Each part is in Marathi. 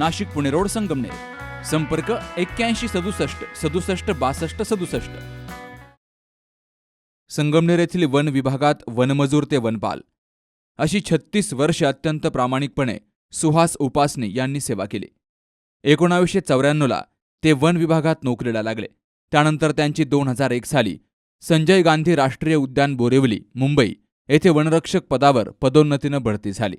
Nashik Pune road Sangamner. संपर्क एक्क्याऐंशी सदुसष्ट सदुसष्ट बासष्ट सदुसष्ट. संगमनेर येथील वन विभागात वनमजूर ते वनपाल. अशी छत्तीस वर्षे अत्यंत प्रामाणिकपणे सुहास उपासने यांनी सेवा केली. एकोणावीसशे चौऱ्याण्णवला ते वन विभागात नोकरीला लागले. त्यानंतर त्यांची दोन हजार एक साली संजय गांधी राष्ट्रीय उद्यान बोरिवली मुंबई येथे वनरक्षक पदावर पदोन्नतीनं बढती झाली.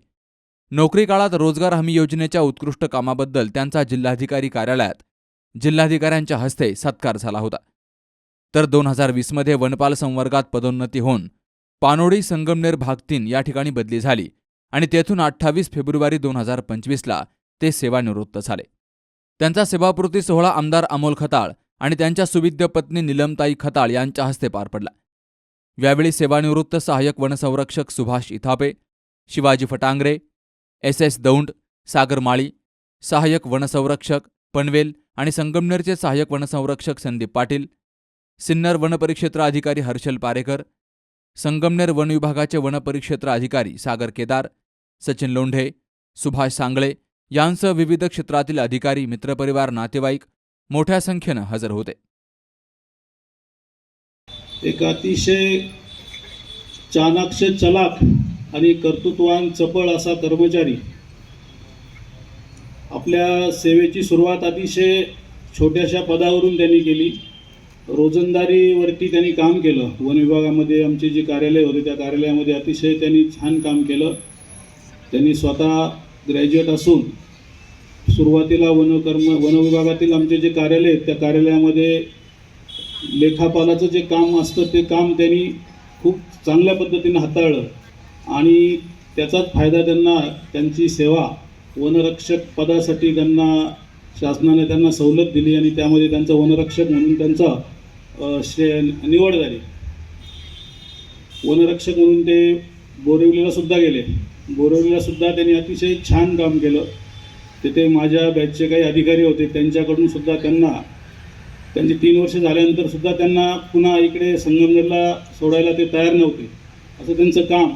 नोकरी काळात रोजगार हमी योजनेच्या उत्कृष्ट कामाबद्दल त्यांचा जिल्हाधिकारी कार्यालयात जिल्हाधिकाऱ्यांच्या हस्ते सत्कार झाला होता. तर दोन हजार वीसमध्ये वनपाल संवर्गात पदोन्नती होऊन पानोडी संगमनेर भाग तीन या ठिकाणी बदली झाली आणि तेथून अठ्ठावीस फेब्रुवारी दोन हजार पंचवीसला ते सेवानिवृत्त झाले. त्यांचा सेवापूर्ती सोहळा आमदार अमोल खताळ आणि त्यांच्या सुविद्य पत्नी निलमताई खताळ यांच्या हस्ते पार पडला. यावेळी सेवानिवृत्त सहाय्यक वनसंरक्षक सुभाष इथापे शिवाजी फटांगरे एस एस दौंड सागर माळी सहाय्यक वनसंरक्षक पनवेल आणि संगमनेरचे सहाय्यक वनसंरक्षक संदीप पाटील सिन्नर वनपरिक्षेत्र अधिकारी हर्षल पारेकर संगमनेर वन विभागाचे वनपरिक्षेत्र अधिकारी सागर केदार सचिन लोंढे सुभाष सांगळे यांसह विविध क्षेत्रातील अधिकारी मित्रपरिवार नातेवाईक मोठ्या संख्येनं हजर होते. एक अतिशय चाणाक्ष चलाक आणि कर्तृत्वान चपळ असा कर्मचारी. आपल्या सेवेची सुरुवात अतिशय छोट्याशा पदावरून त्यांनी केली. रोजंदारीवरती त्यांनी काम केलं. वन विभागामध्ये आमचे जे कार्यालय होते त्या कार्यालयामध्ये अतिशय त्यांनी छान काम केलं. त्यांनी स्वतः ग्रॅज्युएट असून सुरुवातीला वनकर्म वन विभागातील आमचे जे कार्यालय आहेत त्या कार्यालयामध्ये लेखापालाचं जे काम असतं ते काम त्यांनी खूप चांगल्या पद्धतीने हाताळलं. आणि त्याचाच फायदा त्यांना त्यांची सेवा वनरक्षक पदासाठी त्यांना शासनाने त्यांना सवलत दिली आणि त्यामध्ये त्यांचा वनरक्षक म्हणून त्यांचा श्रेय निवड झाली. वनरक्षक म्हणून ते बोरिवलीला सुद्धा गेले. बोरिवलीला सुद्धा त्यांनी अतिशय छान काम केलं. तिथे माझ्या बॅचचे काही अधिकारी होते त्यांच्याकडून सुद्धा त्यांना त्यांची तीन वर्ष झाल्यानंतर सुद्धा त्यांना पुन्हा इकडे संगमनेरला सोडायला ते तयार नव्हते. असं त्यांचं काम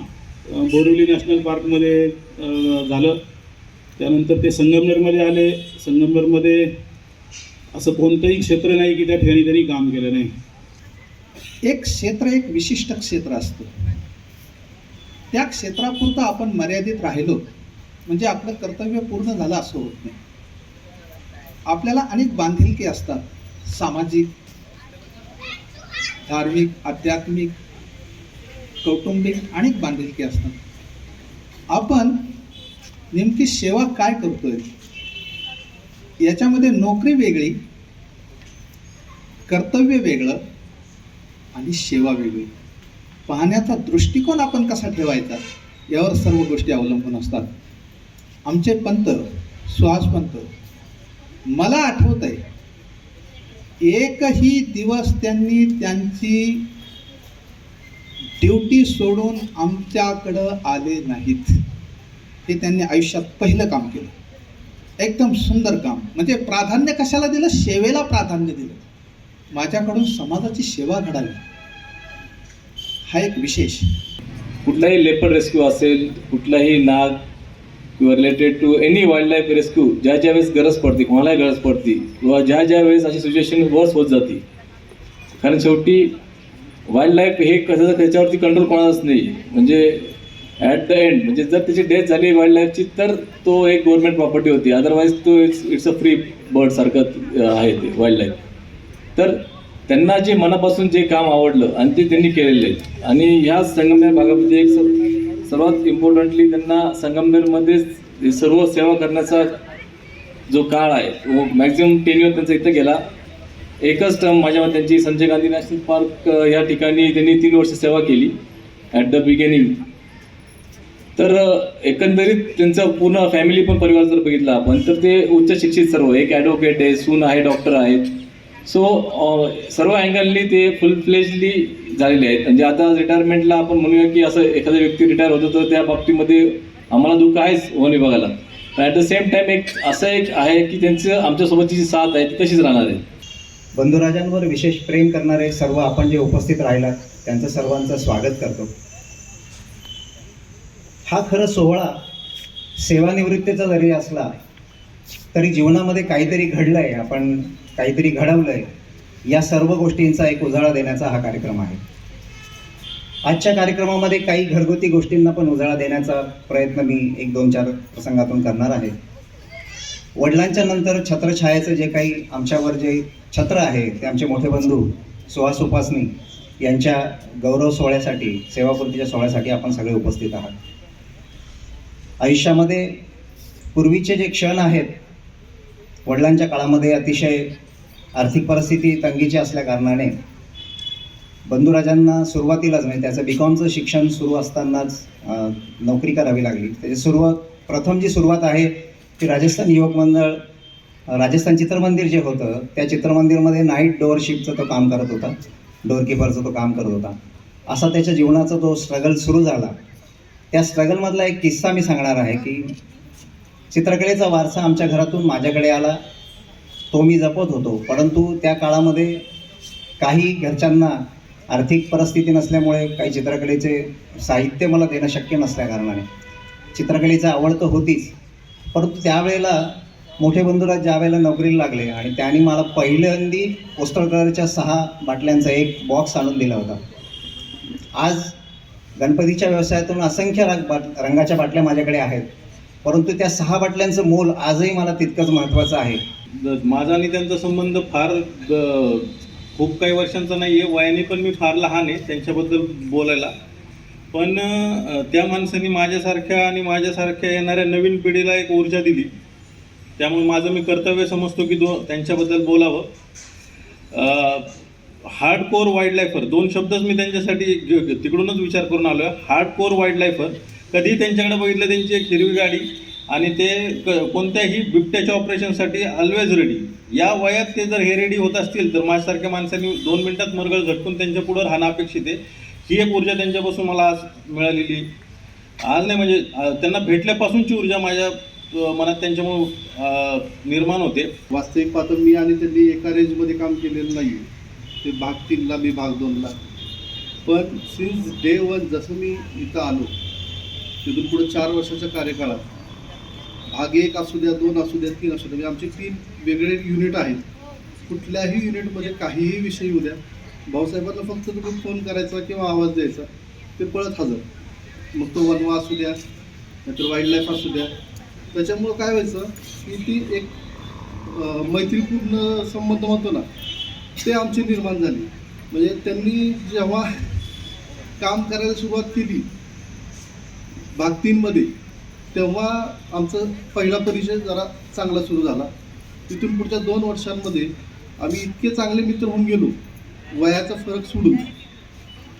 बोरिवली नॅशनल पार्कमध्ये झालं. त्यानंतर ते संगमनेरमध्ये आले. संगमनेरमध्ये असं कोणतंही क्षेत्र नाही की त्या ठिकाणी त्यांनी काम केलं नाही. एक क्षेत्र एक विशिष्ट क्षेत्र असतं. त्या क्षेत्रापुरतं आपण मर्यादित राहिलो. म्हणजे आपलं कर्तव्य पूर्ण झालं असं होत नाही. आपल्याला अनेक बांधिलकी असतात. सामाजिक धार्मिक आध्यात्मिक कौटुंबिक अनेक बांधिलकी असतात. आपण नेमकी सेवा काय करतोय? याच्यामध्ये नोकरी वेगळी कर्तव्य वेगळं आणि सेवा वेगळी. पाहण्याचा दृष्टिकोन आपण कसा ठेवायचा? यावर सर्व गोष्टी अवलंबून असतात. आमचे पंत सुहास पंत मला आठवत आहे एकही दिवस त्यांनी त्यांची ड्युटी सोडून आमच्याकडं आले नाहीत. हे त्यांनी आयुष्यात पहिलं काम केलं. एकदम सुंदर काम. म्हणजे प्राधान्य कशाला दिलं? सेवेला प्राधान्य दिलं. माझ्याकडून समाजाची सेवा घडावी. हा एक विशेष. कुठलाही लेपर रेस्क्यू असेल कुठलाही नाग किंवा related to any wildlife rescue ज्या ज्या वेळेस गरज पडते कोणालाही गरज पडते किंवा ज्या ज्या वेळेस अशी सिच्युएशन वर्स होत जाते. कारण शेवटी वाईल्ड लाईफ हे कसं त्याच्यावरती कंट्रोल कोणालाच नाही. म्हणजे ॲट द एंड म्हणजे जर त्याची डेथ झाली वाईल्ड लाईफची तर तो एक गव्हर्नमेंट प्रॉपर्टी होती. अदरवाईज तो it's it's a free bird सारखं आहे ते वाईल्ड लाईफ तर त्यांना जे मनापासून जे काम आवडलं आणि ते त्यांनी केलेले. आहे आणि ह्या संगमनेर भागामध्ये एक सर्वात इम्पॉर्टंटली त्यांना संगमनेरमध्येच सर्व सेवा करण्याचा जो काळ आहे तो मॅक्झिमम टेन्युअर त्यांचा इथं गेला. एकच टर्म माझ्या मते त्यांची संजय गांधी नॅशनल पार्क या ठिकाणी त्यांनी तीन वर्ष सेवा केली ॲट द बिगेनिंग तर एकंदरीत त्यांचा पूर्ण फॅमिली पण परिवार जर बघितला आपण तर ते उच्च शिक्षित सर्व एक ॲडव्होकेट आहे सून आहे डॉक्टर आहेत. सो सर्व अँगलनी ते फुल फ्लेजली झालेले आहेत. म्हणजे आता रिटायरमेंटला आपण म्हणूया की असं एखादा व्यक्ती रिटायर होतो तर त्या बाबतीमध्ये आम्हाला दुःख आहेच वन विभागाला. पण ॲट द सेम टाइम एक असं एक आहे की त्यांचं आमच्यासोबतची जी साथ आहे ती तशीच राहणार आहे. बंधुराजांवर विशेष प्रेम करणारे सर्व आपण जे उपस्थित राहिलात त्यांचं सर्वांचं स्वागत करतो. हा खरं सोहळा सेवानिवृत्तीचा जरी असला तरी जीवनामध्ये काहीतरी घडलंय आपण काहीतरी घडवलंय या सर्व गोष्टींचा एक उजाळा देण्याचा हा कार्यक्रम आहे. आजच्या कार्यक्रमामध्ये काही घरगुती गोष्टींना पण उजाळा देण्याचा प्रयत्न मी एक दोन चार प्रसंगातून करणार आहे. वडिलांच्या नंतर छत्रछायाचं जे काही आमच्यावर जे छत्र आहे ते आमचे मोठे बंधू सुहास उपासनी यांच्या गौरव सोहळ्यासाठी सेवापूर्तीच्या सोहळ्यासाठी आपण सगळे उपस्थित आहात. आयुष्यामध्ये पूर्वीचे जे क्षण आहेत वडिलांच्या काळामध्ये अतिशय आर्थिक परिस्थिती तंगीची असल्या कारणाने बंधुराजांना सुरुवातीलाच म्हणजे त्याचं बीकॉमचं शिक्षण सुरू असतानाच नोकरी करावी लागली. त्याची सुरुवात प्रथम जी सुरुवात आहे ती राजस्थान युवक मंडळ राजस्थान चित्रमंदिर जे होतं त्या चित्रमंदिरमध्ये नाईट डोअरशिपचं तो काम करत होता. डोअरकीपरचं तो काम करत होता. असा त्याच्या जीवनाचा तो स्ट्रगल सुरू झाला. त्या स्ट्रगलमधला एक किस्सा मी सांगणार आहे की चित्रकलेचा वारसा आमच्या घरातून माझ्याकडे आला. तो मी जपत होतो. परंतु त्या काळामध्ये काही घरच्यांना आर्थिक परिस्थिती नसल्यामुळे काही चित्रकलेचे साहित्य मला देणं शक्य नसल्या कारणाने. आवड तर होतीच. परंतु त्यावेळेला मोठे बंधुराज ज्या वेळेला नोकरीला लागले आणि त्यांनी मला पहिल्यांदी पोस्टल कलरच्या सहा बाटल्यांचा एक बॉक्स आणून दिला होता. आज गणपतीच्या व्यवसायातून असंख्य रंग बाट रंगाच्या बाटल्या माझ्याकडे आहेत. परंतु त्या सहा बाटल्यांचं मोल आजही मला तितकंच महत्त्वाचं आहे. माझा आणि त्यांचा संबंध फार खूप काही वर्षांचा नाही आहे वयाने पण मी फार लहान आहे त्यांच्याबद्दल बोलायला. पण त्या माणसाने माझ्यासारख्या आणि माझ्यासारख्या येणाऱ्या नवीन पिढीला एक ऊर्जा दिली. त्यामुळे माझं मी कर्तव्य समजतो की दो त्यांच्याबद्दल बोलावं. हार्ड कोर वाईल्ड लाईफर दोन शब्दच मी त्यांच्यासाठी तिकडूनच विचार करून आलो आहे हार्ड कोर वाईल्ड लाईफर कधी त्यांच्याकडे बघितलं त्यांची एक हिरवी गाडी आणि ते क कोणत्याही बिबट्याच्या ऑपरेशनसाठी ऑलवेज रेडी या वयात ते जर हे रेडी होत असतील तर माझ्यासारख्या माणसांनी दोन मिनटात मरगळ झटकून त्यांच्या पुढं राहणं अपेक्षित आहे. ही एक ऊर्जा त्यांच्यापासून मला आज मिळालेली. आज नाही म्हणजे त्यांना भेटल्यापासूनची ऊर्जा माझ्या मनात त्यांच्यामुळं निर्माण होते. वास्तविक पाहतो मी आणि त्यांनी एका रेंजमध्ये काम केलेलं नाही ते भाग तीनला मी भाग दोनला. पण सिन्स डे वन जसं मी इथं आलो तिथून पुढे चार वर्षाच्या कार्यकाळात भाग एक असू द्या दोन असू द्या तीन असू द्या म्हणजे आमचे तीन वेगळे युनिट आहेत. कुठल्याही युनिटमध्ये काहीही विषय येऊ द्या भाऊसाहेबांना फक्त तुम्ही फोन करायचा किंवा आवाज द्यायचा ते पळत हजर. मग तो वनवा असू द्या नाहीतर वाईल्ड लाईफ असू द्या त्याच्यामुळं काय व्हायचं की ती एक मैत्रीपूर्ण संबंध म्हणतो ना ते आमचे निर्माण झाली. म्हणजे त्यांनी जेव्हा काम करायला सुरुवात केली भाग तीनमध्ये तेव्हा आमचा पहिला परिचय जरा चांगला सुरू झाला. तिथून पुढच्या दोन वर्षांमध्ये आम्ही इतके चांगले मित्र होऊन गेलो वयाचा फरक सोडून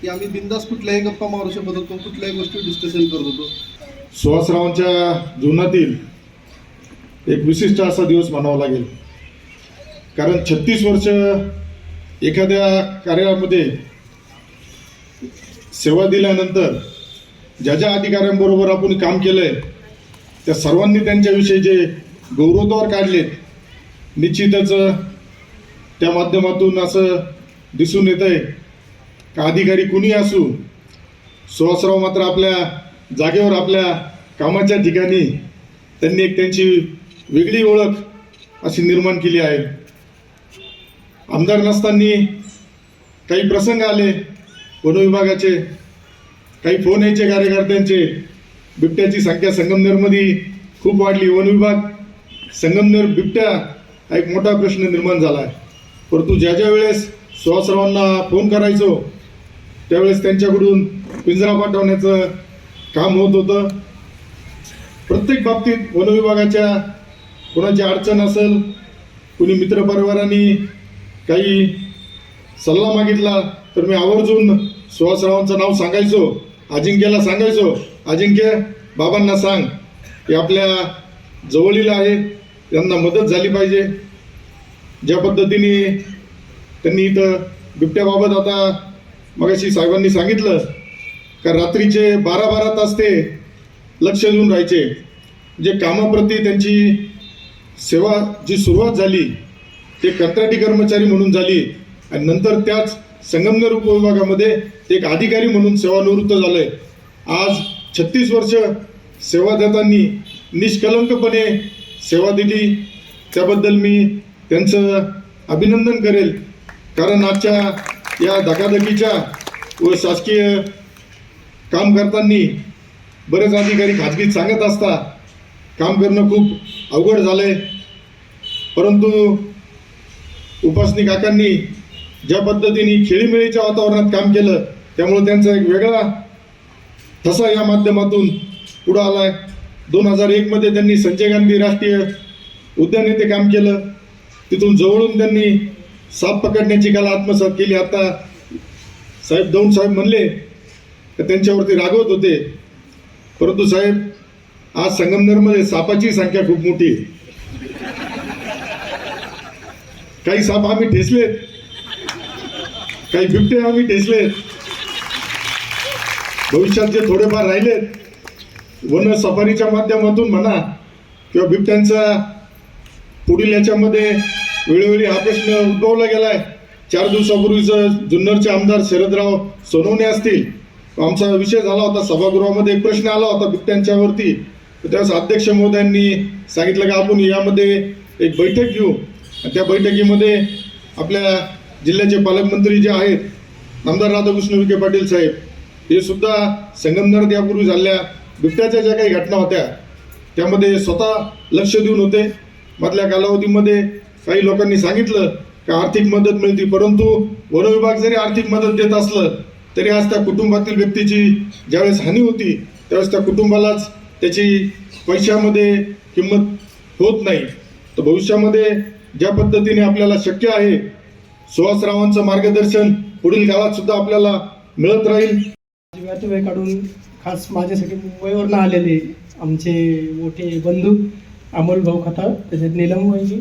की आम्ही बिंदास कुठल्याही गप्पा मारू शकत होतो कुठल्याही गोष्टी डिस्कशन करत होतो. सुहासरावांच्या जीवनातील एक विशिष्ट असा दिवस म्हणावा लागेल. कारण छत्तीस वर्ष एखाद्या कार्यामध्ये सेवा दिल्यानंतर ज्या ज्या अधिकाऱ्यांबरोबर आपण काम केलं आहे त्या सर्वांनी त्यांच्याविषयी जे गौरवद्वार काढलेत निश्चितच त्या माध्यमातून असं दिसून येत आहे का अधिकारी कुणी असू सुहासराव मात्र आपल्या जागेवर आपल्या कामाच्या ठिकाणी त्यांनी एक त्यांची वेगळी ओळख अशी निर्माण केली आहे. आमदार नसताना काही प्रसंग आले वनविभागाचे काही फोन यायचे कार्यकर्त्यांचे. बिबट्याची संख्या संगमनेरमध्ये खूप वाढली. वनविभाग संगमनेर बिबट्या हा एक मोठा प्रश्न निर्माण झाला आहे. परंतु ज्या ज्या वेळेस सुहासरावांना फोन करायचो त्यावेळेस त्यांच्याकडून पिंजरा पाठवण्याचं काम होत होतं. प्रत्येक बाबतीत वनविभागाच्या कोणाची अडचण असेल कुणी मित्रपरिवारांनी काही सल्ला मागितला तर मी आवर्जून सुहासरावांचं नाव सांगायचो अजिंक्यला सांगायचो. अजिंक्य बाबांना सांग की आपल्या जवळील आहे त्यांना मदत झाली पाहिजे. ज्या पद्धतीने त्यांनी इथं बिबट्याबाबत आता मगाशी साहेबांनी सांगितलं का रात्रीचे बारा बारा तास ते लक्ष देऊन राहायचे. जे कामाप्रती त्यांची सेवा जी सुरुवात झाली ते कंत्राटी कर्मचारी म्हणून झाली आणि नंतर त्याच संगमनेर उपविभागामध्ये एक अधिकारी म्हणून सेवानिवृत्त झाले. आज छत्तीस वर्ष सेवा निष्कलंकपणे सेवा दिली. त्याबद्दल मी त्यांचं अभिनंदन करेल. कारण आजच्या या धकाधकीच्या व शासकीय काम करताना बरेच अधिकारी खाजगीत सांगत असता काम करणं खूप अवघड झालंय. परंतु उपासनी काकांनी ज्या पद्धतीने खेळीमेळीच्या वातावरणात काम केलं त्यामुळे त्यांचा एक वेगळा ठसा या माध्यमातून पुढं आलाय. दोन हजार एकमध्ये त्यांनी संजय गांधी राष्ट्रीय उद्यान येथे काम केलं. तिथून जवळून त्यांनी साप पकडण्याची कला आत्मसात केली. आता साहेब दौंड साहेब म्हणले तर त्यांच्यावरती रागवत होते. परंतु साहेब आज संगमनेरमध्ये सापाची संख्या खूप मोठी आहे. काही साप आम्ही ठेसलेत काही बिबटे आम्ही ठेसलेत भविष्यात जे थोडेफार राहिलेत वन सफारीच्या माध्यमातून म्हणा किंवा बिबट्यांचा पुढील याच्यामध्ये वेळोवेळी हा प्रश्न उद्भवला गेलाय. चार दिवसापूर्वीच जुन्नरचे आमदार शरदराव सोनवणे असतील. आमचा विषय झाला होता सभागृहामध्ये एक प्रश्न आला होता बिबट्यांच्यावरती. त्यावेळेस अध्यक्ष महोदयांनी सांगितलं की आपण यामध्ये एक बैठक घेऊ. आणि त्या बैठकीमध्ये आपल्या जिल्ह्याचे पालकमंत्री जे आहेत आमदार राधाकृष्ण विखे पाटील साहेब हे सुद्धा संगमनेरात यापूर्वी झालेल्या बिबट्याच्या ज्या काही घटना होत्या त्यामध्ये स्वतः लक्ष देऊन होते. मधल्या कालावधीमध्ये काही लोकांनी सांगितलं का आर्थिक मदत मिळते परंतु वनविभाग जरी आर्थिक मदत देत असलं तरी आज त्या कुटुंबातील व्यक्तीची ज्यावेळेस हानी होती त्यावेळेस त्या कुटुंबालाच त्याची पैशामध्ये किंमत होत नाही. तर भविष्यामध्ये ज्या पद्धतीने आपल्याला शक्य आहे सुहासरावांचं मार्गदर्शन पुढील काळात सुद्धा आपल्याला मिळत राहील. जीवाचा वेळ काढून खास माझ्यासाठी मुंबईवरनं आलेले आमचे मोठे बंधू अमोल भाऊ खताळ त्याच्यात नीलम भाईजी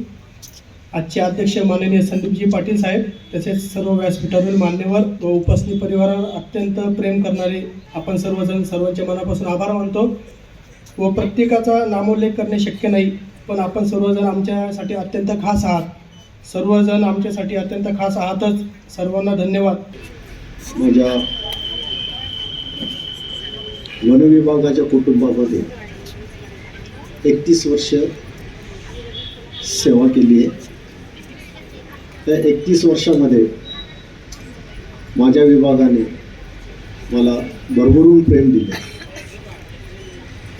आजचे अध्यक्ष माननीय संदीपजी पाटील साहेब तसेच सर्व व्यासपीठावरील मान्यवर व उपस्थित परिवारावर अत्यंत प्रेम करणारे आपण सर्वजण सर्वांच्या मनापासून आभार मानतो. व प्रत्येकाचा नामोल्लेख करणे शक्य नाही पण आपण सर्वजण आमच्यासाठी अत्यंत खास आहात. सर्वजण आमच्यासाठी अत्यंत खास आहातच. सर्वांना धन्यवाद. माझ्या वन विभागाच्या कुटुंबामध्ये एकतीस वर्ष सेवा केली आहे. त्या एकतीस वर्षामध्ये माझ्या विभागाने मला भरभरून प्रेम दिले.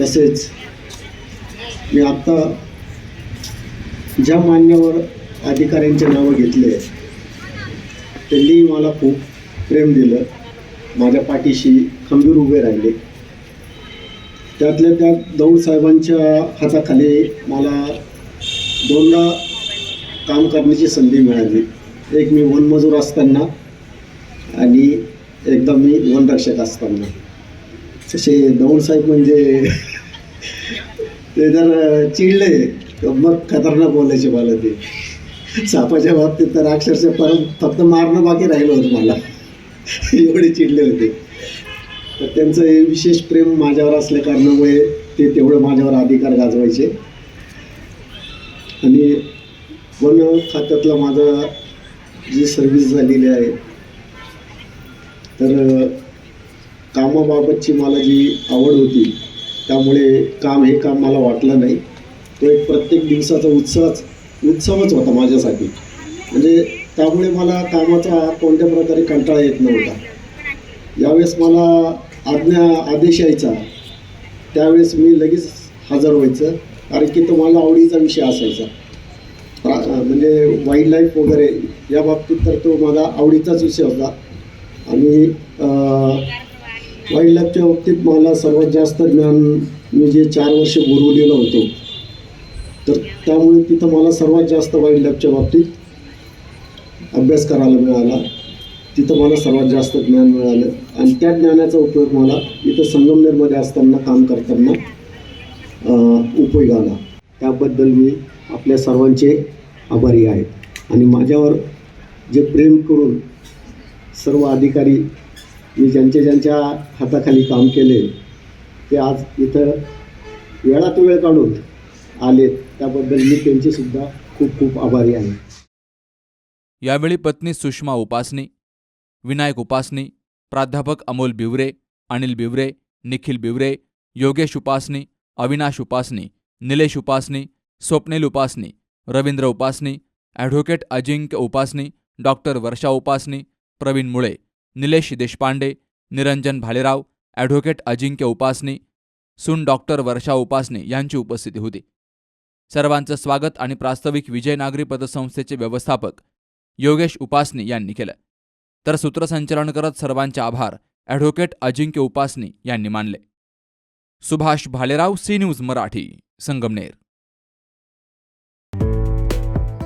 तसेच मी आत्ता ज्या मान्यवर अधिकाऱ्यांचे नावं घेतले त्यांनी मला खूप प्रेम दिलं. माझ्या पाठीशी खंबीर उभे राहिले. त्यातल्या त्यात दौड साहेबांच्या हाताखाली मला दोनदा काम करण्याची संधी मिळाली. एक मी वनमजूर असताना आणि एकदा मी वनरक्षक असताना. तसे दौड साहेब म्हणजे ते जर चिडले. तर मग खतरनाक बोलायचे मला ते. सापाच्या बाबतीत तर अक्षरशः परत फक्त मारणं बाकी राहिलं होतं मला. एवढे चिडले होते. तर त्यांचं हे विशेष प्रेम माझ्यावर असल्या कारणामुळे ते तेवढं माझ्यावर अधिकार गाजवायचे. आणि वन खात्यातला माझा जी सर्व्हिस झालेली आहे तर कामाबाबतची मला जी आवड होती त्यामुळे काम हे काम मला वाटलं नाही. तो एक प्रत्येक दिवसाचा उत्साहच उत्सवच होता माझ्यासाठी. म्हणजे त्यामुळे मला कामाचा कोणत्या प्रकारे कंटाळा येत नव्हता. यावेळेस मला आज्ञा आदेश यायचा. त्यावेळेस मी लगेच हजर व्हायचं कारण की तो मला आवडीचा विषय असायचा. प्रा म्हणजे वाईल्ड लाईफ वगैरे या बाबतीत तर तो माझा आवडीचाच विषय होता. आणि वाईल्ड लाईफच्या बाबतीत मला सर्वात जास्त ज्ञान मी जे चार वर्ष बोरवलेलं होतो तर त्यामुळे तिथं मला सर्वात जास्त वाईल्ड लाईफच्या बाबतीत अभ्यास करायला मिळाला. तिथं मला सर्वात जास्त ज्ञान मिळालं. आणि त्या ज्ञानाचा उपयोग मला इथं संगमनेरमध्ये असताना काम करताना उपयोग आला. त्याबद्दल मी आपल्या सर्वांचे आभारी आहे आणि माझ्यावर जे प्रेम करून सर्व अधिकारी मी ज्यांच्या ज्यांच्या हाताखाली काम केले ते आज इथं वेळात वेळ काढून आलेत त्याबद्दल मी त्यांचेसुद्धा खूप खूप आभारी आहे. यावेळी पत्नी सुषमा उपासनी विनायक उपासनी प्राध्यापक Amol Biware Anil Biware Nikhil Biware Yogesh Upasani Avinash Upasani Nilesh Upasani Swapnil Upasani Ravindra Upasani advocate Ajinkya Upasani doctor Varsha Upasani Pravin Mule Nilesh Deshpande Niranjan Bhalerao advocate Ajinkya Upasani सून डॉक्टर वर्षा उपासनी यांची उपस्थिती होती. सर्वांचं स्वागत आणि प्रास्ताविक विजय नागरी पतसंस्थेचे व्यवस्थापक योगेश उपासनी यांनी केलं. तर सूत्रसंचलन करत सर्वांचे आभार ॲडव्होकेट अजिंक्य उपासनी यांनी मानले. Subhash Bhalerao C News Marathi Sangamner.